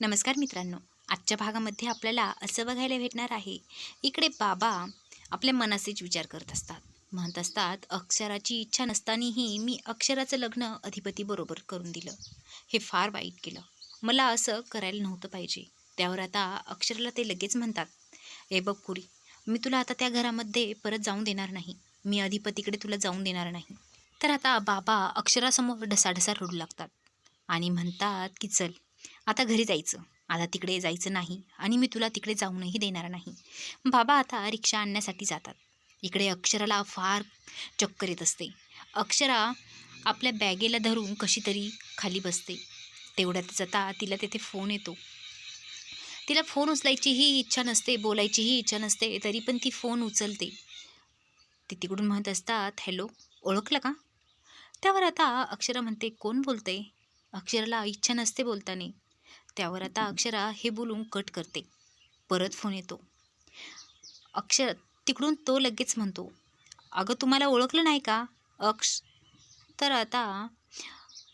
नमस्कार मित्रांनो. आजच्या भागामध्ये आपल्याला असं बघायला भेटणार आहे इकडे बाबा आपल्या मनाचेच विचार करत असतात. म्हणत असतात अक्षराची इच्छा नसतानाही मी अक्षराचं लग्न अधिपतीबरोबर करून दिलं. हे फार वाईट केलं. मला असं करायला नव्हतं पाहिजे. त्यावर आता अक्षराला ते लगेच म्हणतात ए बघ मी तुला आता त्या घरामध्ये परत जाऊन देणार नाही. मी अधिपतीकडे तुला जाऊन देणार नाही. तर आता बाबा अक्षरासमोर ढसाढसा रडू लागतात आणि म्हणतात की चल आता घरी जायचं. आता तिकडे जायचं नाही आणि मी तुला तिकडे जाऊनही देणार नाही. बाबा आता रिक्षा आणण्यासाठी जातात. इकडे अक्षराला फार चक्कर येत असते. अक्षरा आपल्या बॅगेला धरून कशी तरी खाली बसते. तेवढ्यात जाता तिला तेथे फोन येतो. तिला फोन उचलायचीही इच्छा नसते बोलायचीही इच्छा नसते तरी पण ती फोन उचलते. ती तिकडून म्हणत असतात हॅलो ओळखलं का? त्यावर आता अक्षरा म्हणते कोण बोलते? अक्षराला इच्छा नसते बोलताना. त्यावर आता अक्षरा हे बोलून कट करते. परत फोन येतो. अक्षर तिकडून तो लगेच म्हणतो अगं तुम्हाला ओळखलं नाही का? अक्ष तर आता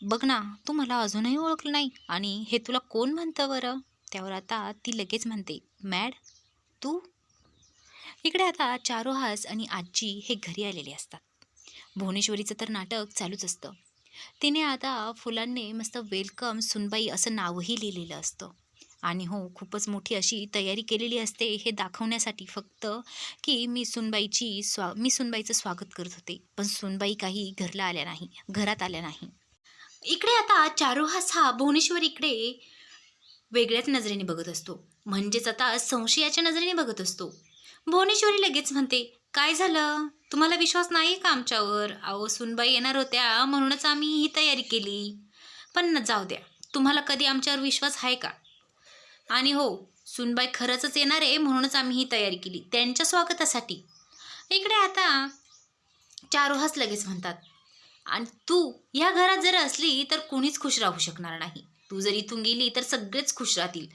बघ ना तू मला अजूनही ओळखलं नाही. आणि हे तुला कोण म्हणतं बरं? त्यावर आता ती लगेच म्हणते मॅड तू? इकडे आता चारोहास आणि आजी हे घरी आलेले असतात. भुवनेश्वरीचं तर नाटक चालूच असतं. तिने आता फुलांनी मस्त वेलकम सुनबाई असं नावही लिहिलेलं असतं. आणि हो खूपच मोठी अशी तयारी केलेली असते हे दाखवण्यासाठी फक्त की मी सुनबाईची स्वा मी सुनबाईचं स्वागत करत होते. पण सुनबाई काही घरला आल्या नाही घरात आल्या नाही. इकडे आता चारुहास हा भुवनेश्वर इकडे वेगळ्याच नजरेने बघत असतो. म्हणजेच आता संशयाच्या नजरेने बघत असतो. भुवनेश्वरी लगेच म्हणते काय झालं? तुम्हाला विश्वास नाही का आमच्यावर? अहो सुनबाई येणार होत्या म्हणूनच आम्ही ही तयारी केली. पण न जाऊ द्या. तुम्हाला कधी आमच्यावर विश्वास आहे का? आणि हो सुनबाई खरंच येणार आहे म्हणूनच आम्ही ही तयारी केली. त्यांच्या स्वागतासाठी. इकडे आता चारोहास लगेच म्हणतात आणि तू ह्या घरात जर असली तर कोणीच खुश राहू शकणार नाही. तू जर इथून गेली तर सगळेच खुश राहतील.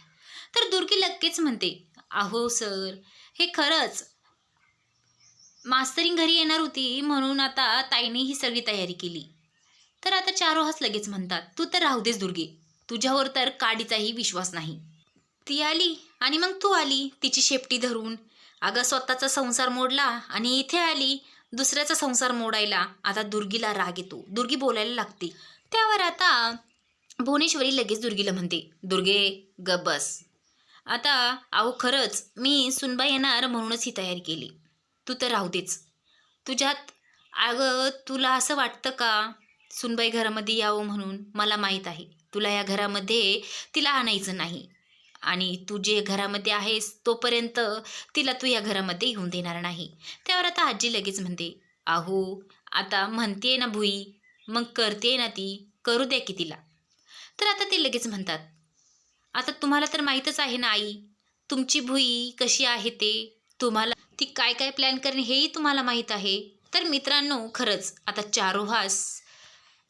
तर दुर्गी लगेच म्हणते अहो सर हे खरंच मास्तरिंग घरी येणार होती म्हणून आता ताईने ही सगळी तयारी केली. तर आता चारोहास लगेच म्हणतात तू तर राहू देस दुर्गे तुझ्यावर तर काडीचाही विश्वास नाही. ती आली आणि मग तू आली तिची शेपटी धरून. अगं स्वतःचा संसार मोडला आणि इथे आली दुसऱ्याचा संसार मोडायला. आता दुर्गीला राग येतो. दुर्गी बोलायला लागते. त्यावर आता भुवनेश्वरी लगेच दुर्गीला म्हणते दुर्गे ग बस. आता अहो खरंच मी सुनबाई येणार म्हणूनच ही तयारी केली. तू तर राहू देच. तुझ्यात अगं तुला असं वाटतं का? सुनबाई घरामध्ये यावं म्हणून मला माहीत आहे. तुला या घरामध्ये तिला आणायचं नाही. आणि तू जे घरामध्ये आहेस तोपर्यंत तिला तू या घरामध्ये येऊन देणार नाही. त्यावर आता आजी लगेच म्हणते आहो आता म्हणते ना भुई. मग करते ना ती. करू द्या की तिला. तर आता ते लगेच म्हणतात आता तुम्हाला तर माहीतच आहे ना आई. तुमची भुई कशी आहे ते? तुम्हाला ती काय काय प्लॅन करेन हेही तुम्हाला माहीत आहे. तर मित्रांनो खरंच आता चारोहास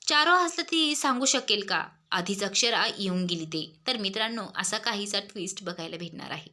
चारोहासला ती सांगू शकेल का? आधीच अक्षरा येऊन गेली ते. तर मित्रांनो असा काहीसा ट्विस्ट बघायला भेटणार आहे.